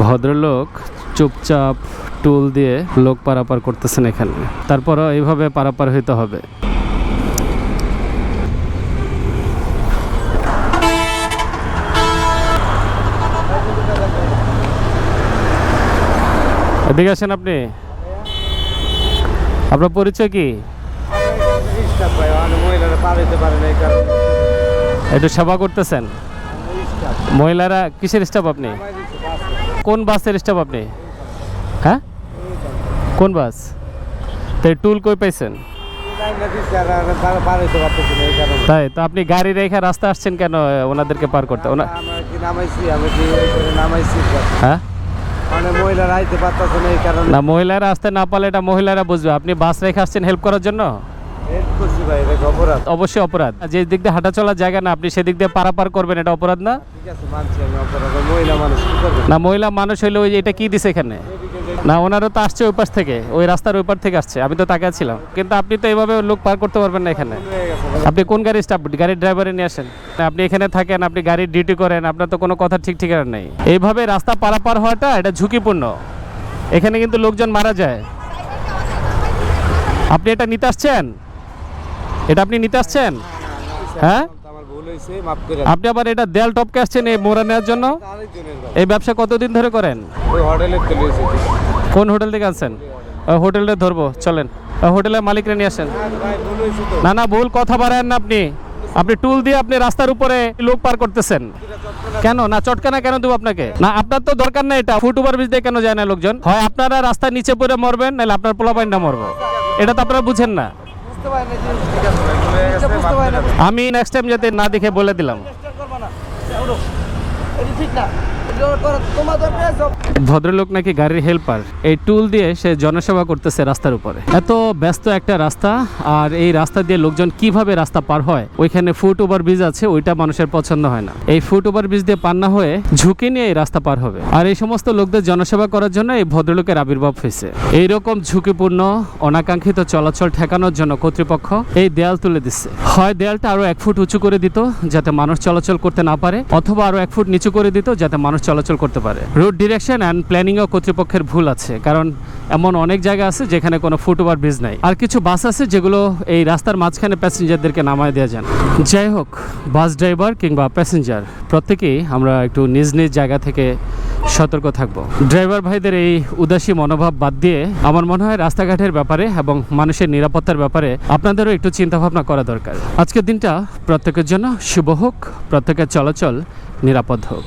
ভদ্রলোক চুপচাপ টুল দিয়ে লোক পারাপার করতেছেন এখানে। তারপরও এইভাবে পারাপার হইতে হবে। এদিকে আপনি। আপনার পরিচয় কি? একটু সেবা করতেছেন। মহিলারা, কিসের স্টাফ আপনি? কোন বাসের স্টাফ আপনি? হ্যাঁ? কোন বাস? তো টুল কই পাইছেন? তাই, তো আপনি গাড়ি রেখে রাস্তা আসছেন কেন ওনাদেরকে পার করতে? হ্যাঁ? না, মহিলারা আসতে না পারলে এটা মহিলারা বুঝবে। আপনি বাস রেখে আসছেন হেল্প করার জন্য? করছি ভাই এটা অপরাধ? অবশ্যই অপরাধ। যে দিক দিয়ে হাঁটা চলার জায়গা না আপনি সেদিক দিয়ে পারাপার করবেন এটা অপরাধ না? ঠিক আছে মানছি আমি অপরাধ। মহিলা মানুষ কি করবে? না মহিলা মানুষ হইলে ওই এটা কি দিছে এখানে? না ওনারও তো আসছে ওই পাশ থেকে ওই রাস্তার ওই পার থেকে আসছে আমি তো তাকে ছিলাম। কিন্তু আপনি তো এইভাবে লোক পার করতে পারবেন না এখানে। আপনি কোন গাড়ির স্টাফ গাড়ির ড্রাইভারে নিয়ে আসেন। আপনি এখানে থাকেন আপনি গাড়ির ডিউটি করেন আপনার তো কোনো কথা ঠিক ঠিকানা নেই। এইভাবে রাস্তা পারাপার হওয়াটা এটা ঝুঁকিপূর্ণ। এখানে কিন্তু লোকজন মারা যায়। আপনি এটা নিতে আসছেন? এটা আপনি নিতে আসছেন? হ্যাঁ? আপনি আবার এটা দেয়াল টপকে আসছেন এই মোড়া নেওয়ার জন্য? এই ব্যবসা কতদিন ধরে করেন? কোন হোটেল থেকে আনছেন? ওই হোটেলটা ধরবো চলেন। হোটেলের মালিকরা নিয়ে আসেন। তো। না না ভুল কথা বাড়ায়েন না আপনি। আপনি টুল দিয়ে আপনি রাস্তার উপরে লোক পার করতেছেন। কেন? না চটকানা কেন দেবো আপনাকে? না আপনার তো দরকার নেই এটা। ফুট ওভার ব্রিজ দিয়ে কেন যায় না লোকজন? হয় আপনারা রাস্তার নিচে পড়ে মরবেন নাহলে আপনার পোলাপাইনটা মরবো। এটা তো আপনারা বুঝেন না। আমি নেক্সট টাইম যাতে না দেখে বলে দিলাম। ঠিক না। ভদ্রলোক নাকি গাড়ির হেল্পার এই টুল দিয়ে সে জনসেবা করতেছে রাস্তার উপরে। এত ব্যস্ত একটা রাস্তা, আর এই রাস্তা দিয়ে লোকজন কীভাবে রাস্তা পার হয়? ওইখানে ফুট ওভার ব্রিজ আছে, ওইটা মানুষের পছন্দ হয় না। এই ফুট ওভার ব্রিজ দিয়ে পার না হয়ে ঝুঁকি নিয়ে এই রাস্তা পার হবে। আর এই সমস্ত লোকদের জনসেবা করার জন্য এই ভদ্রলোকের আবির্ভাব হয়েছে। এইরকম ঝুঁকিপূর্ণ, অনাকাঙ্ক্ষিত চলাচল ঠেকানোর জন্য কর্তৃপক্ষ এই দেয়াল তুলে দিচ্ছে। হয় দেয়ালটা আরও এক ফুট উঁচু করে দিত, যাতে মানুষ চলাচল করতে না পারে, অথবা আরও এক ফুট নিচু করে দিত, যাতে মানুষ চলাচল করতে পারে। রোড ডিরেকশন অ্যান্ড প্ল্যানিং ও কর্তৃপক্ষের ভুল আছে, কারণ এমন অনেক জায়গা আছে যেখানে কোনো ফুট ওভার ব্রিজ নাই। আর কিছু বাস আছে যেগুলো এই রাস্তার মাঝখানে প্যাসেঞ্জারদেরকে নামায় দেওয়া যান যাই হোক বাস ড্রাইভার কিংবা প্যাসেঞ্জার প্রত্যেকেই আমরা একটু নিজ নিজ জায়গা থেকে সতর্ক থাকব। ড্রাইভার ভাইদের এই উদাসী মনোভাব বাদ দিয়ে আমার মনে হয় রাস্তাঘাটের ব্যাপারে এবং মানুষের নিরাপত্তার ব্যাপারে আপনাদেরও একটু চিন্তা ভাবনা করা দরকার। আজকের দিনটা প্রত্যেকের জন্য শুভ হোক, প্রত্যেকের চলাচল নিরাপদ হোক।